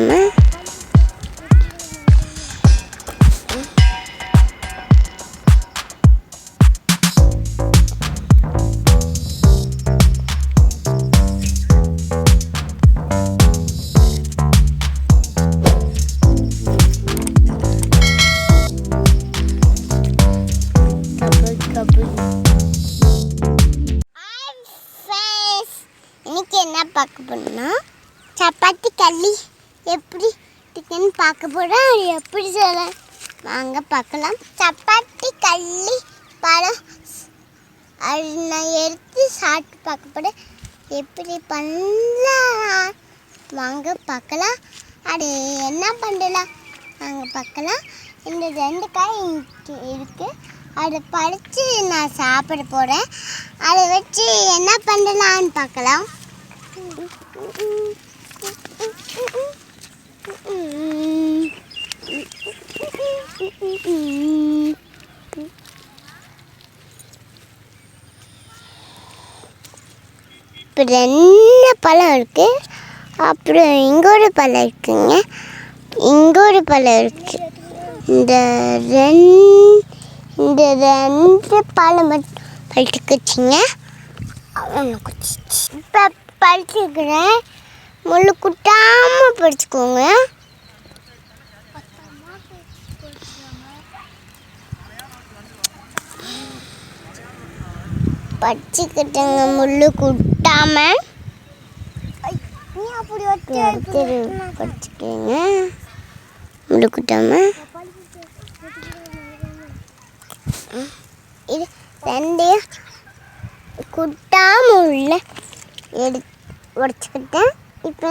né? சப்பாத்திக்குன்னு பார்க்க போகிறேன் அது எப்படி சொல்ல? வாங்க பார்க்கலாம். சப்பாத்தி கள்ளி பழம். அது நான் எடுத்து சாப்பிட்டு பார்க்க போகிறேன் எப்படி பண்ணலாம்? வாங்க பார்க்கலாம். அது என்ன பண்ணலாம்? வாங்க பார்க்கலாம். இந்த ரெண்டு காய் இங்கே அதை பறித்து நான் சாப்பிட போகிறேன் அதை வச்சு என்ன பண்ணலான்னு பார்க்கலாம். இப்போ ரெண்டு பழம் இருக்குது அப்புறம் இங்கே ஒரு பழம் இருக்குங்க. இங்கே ஒரு பழம் இருக்குது இந்த ரெண்டு இந்த ரெண்டு பழம் மட்டும் பழுத்துக்குச்சிங்க ஒன்று குச்சிச்சு இப்போ பழுத்துக்கிறேன் முள்ளு குட்டாமல் பறிச்சுக்கோங்க பறிச்சுக்கிட்டங்க முள்ளு குட்டாம. நீ முள்ளு குட்டாம. இது ரெண்டையும் குட்டாம உள்ள எடு உடச்சிக்கிட்டேன். இப்போ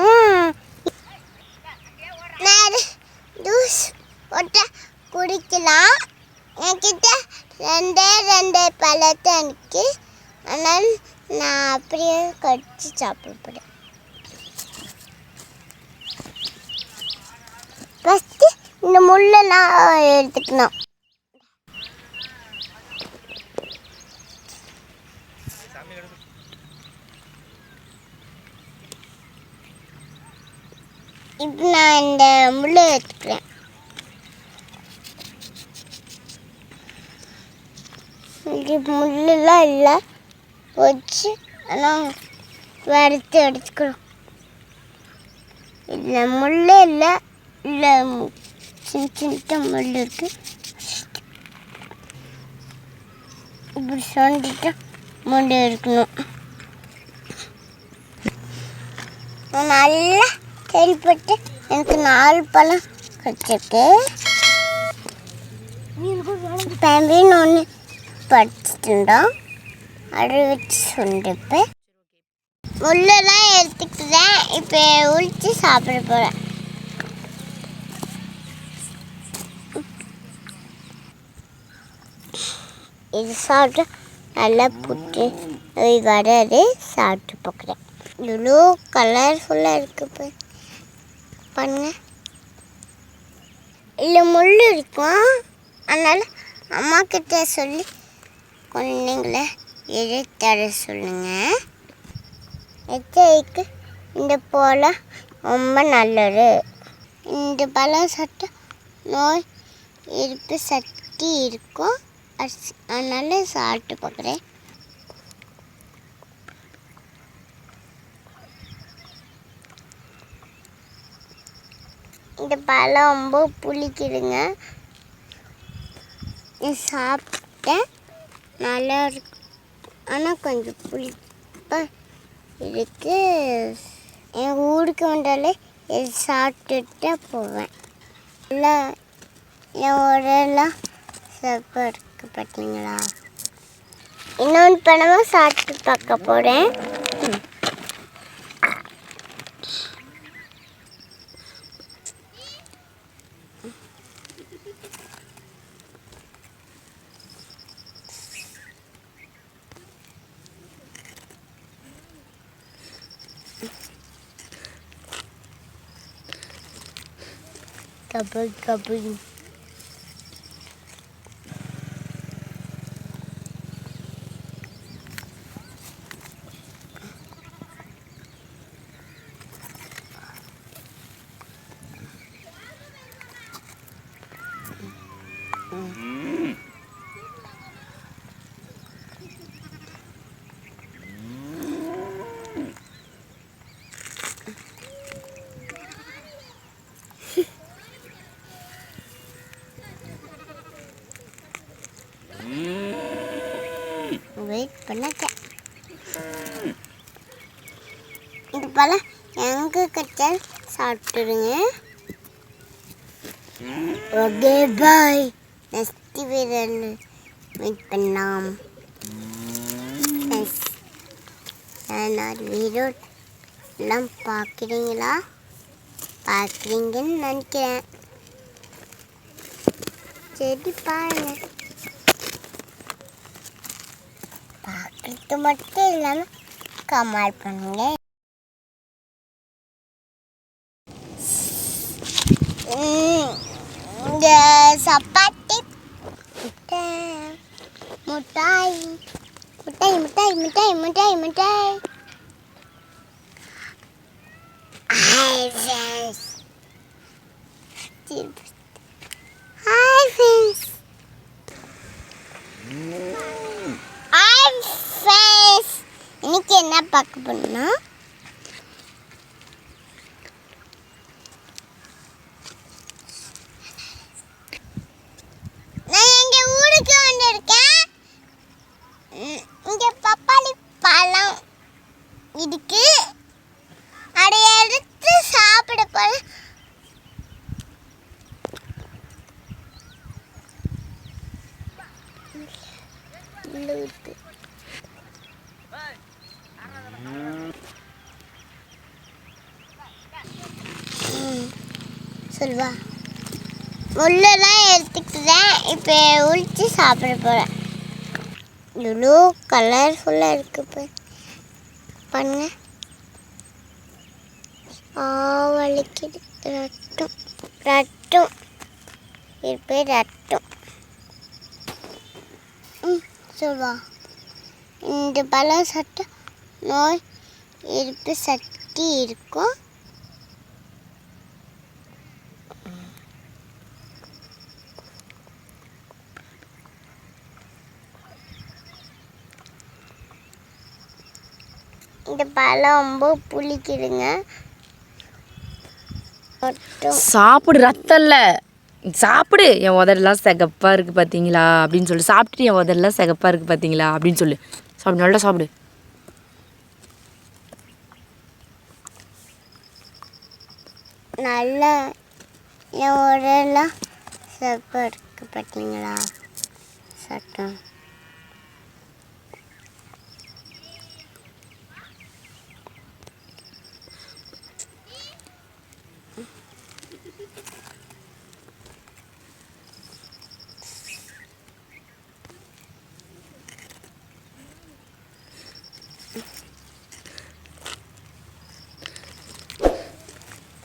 நான் ஜூஸ் போட்ட குடிக்கலாம். என்கிட்ட ரெண்டே ரெண்டே பழத்தை எனக்கு அதனால் நான் அப்படியே கடிச்சு சாப்பிட ஃபஸ்ட்டு இந்த முள்ளெல்லாம் எடுத்துக்கணும். இப்போ நான் இந்த முள்ளு எடுத்துக்கிறேன் இது முள்ளெல்லாம் இல்லை. வச்சு ஆனால் வறுத்து எடுத்துக்கிறோம் இதில் முள்ளே இல்லை. இல்லை சின்ன சின்ன முள் இருக்கு. இப்படி சொண்டிட்டு முள்ளு இருக்கணும் நல்லா கேள்விப்பட்டு எனக்கு நாலு பழம் கிடச்சிருக்கு. பேம்பின்னு ஒன்று படிச்சுட்டுருந்தோம் அதை வச்சு சொல்லிருப்பேன் முள்ளெல்லாம் எடுத்துக்கிட்டேன் இப்போ உரிச்சு சாப்பிட போகிறேன் இது சாப்பிட்டு நல்லா புட்டு வராது. சாப்பிட்டு போக்குறேன் இவ்வளோ கலர்ஃபுல்லாக இருக்குது இப்போ பாருங்க இல்லை முள் இருக்கும். அதனால் அம்மா கிட்ட சொல்லி குழந்தைங்கள எழுத்தர சொல்லுங்கள் சொல்லுங்க. எச்சரிக்கை இந்த பழம் ரொம்ப நல்லது. இந்த பழம் சாப்பிட்டா நோய் எதிர்ப்பு சக்தி இருக்கும். அஸ்- அதனால சாப்பிட்டு பார்க்குறேன். இந்த பழம் ரொம்ப புளிக்குதுங்க. இது சாப்பிட்டேன். நல்லா இருக்கு. ஆனால் கொஞ்சம் புளிப்பாக இருக்கு. என் ஊருக்கு வந்தாலே இது சாப்பிட்டுட்டு போவேன். இல்லை என் உடலாம் சிறப்பாக இருக்கு பார்த்தீங்களா இன்னொன்று பணமாக சாப்பிட்டு பார்க்க போகிறேன் Gabbing, gabbing. பண்ணட்டேன் இது போல் எங்கே கிட்ட சாப்பிட்டுருங்க. ஓகே பாய் நெக்ஸ்ட் வீடியோவில் மீட் பண்ணலாம். Yes. நான் வீடியோ எல்லாம் பார்க்குறீங்களா? பார்க்குறீங்கன்னு நினைக்கிறேன். சரி பாருங்க. பார்க்குறது மட்டும் இல்லாமல் கமெண்ட் பண்ணுங்க ம், இந்த சப்பாத்தி முட்டை- முட்டாய் முட்டாய் முட்டாய் முட்டாய் முட்டாய் முட்டாய் ஹாய் ஃப்ரெண்ட்ஸ் ஹாய் ஃப்ரெண்ட்ஸ் பார்க்க போனா நான் எங்கள் ஊருக்கு வந்திருக்கேன். இங்கே பப்பாளி பழம் இருக்கு. அதை எடுத்து சாப்பிட போல சொல்வா. முள்ளெல்லாம் எடுத்துக்கிட்டேன் இப்போ உளிச்சு சாப்பிட போகிறேன் இவ்வளோ கலர்ஃபுல்லாக இருக்கு இப்போ பாருங்க ஆ ரட்டம். ரட்டம். ரத்தம் ரட்டம். ம் சொல்வா. இந்த பழம் சட்டம் நோய் இருப்பு சக்தி இருக்கும். இந்த பழம் ரொம்ப புளிக்குதுங்க. சாப்பிடு ரத்தம் இல்லை சாப்பிடு. என் உதடெல்லாம் சிகப்பா இருக்கு பார்த்தீங்களா அப்படின்னு சொல்லு. சாப்பிட்டுட்டு என் உதடெல்லாம் சிகப்பா இருக்கு பார்த்தீங்களா அப்படின்னு சொல்லு. சாப்பிடு நல்லா சாப்பிடு. நல்லா என் உடலாம் சிறப்பாக இருக்கு பார்த்தீங்களா சட்டம்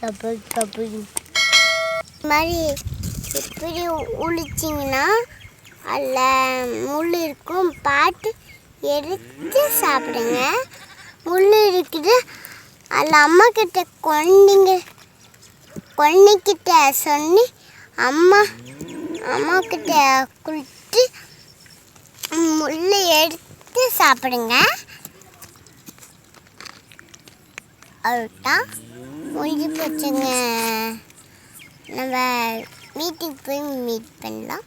டபுள் டபுள் இது மாதிரி இப்படி உளிச்சிங்கன்னா அதில் முள் இருக்கும். பாட்டு எடுத்து சாப்பிடுங்க. முள் இருக்குது. அதில் அம்மா கிட்ட குழந்தைங்க குழந்தைகிட்ட சொல்லி அம்மா அம்மா கிட்ட கொடுத்து முள் எடுத்து சாப்பிடுங்க. அதுதான் முடிஞ்சு போச்சுங்க. நம்ம வீட்டுக்கு போய் மீட் பண்ணலாம்.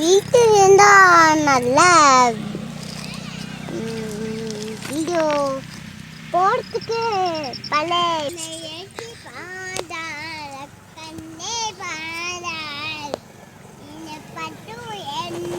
வீட்டில் இருந்தால் நல்ல வீடியோ போகிறதுக்கு பல பாதாள கண்ணே பாதாள். இந்த பட்டு என்ன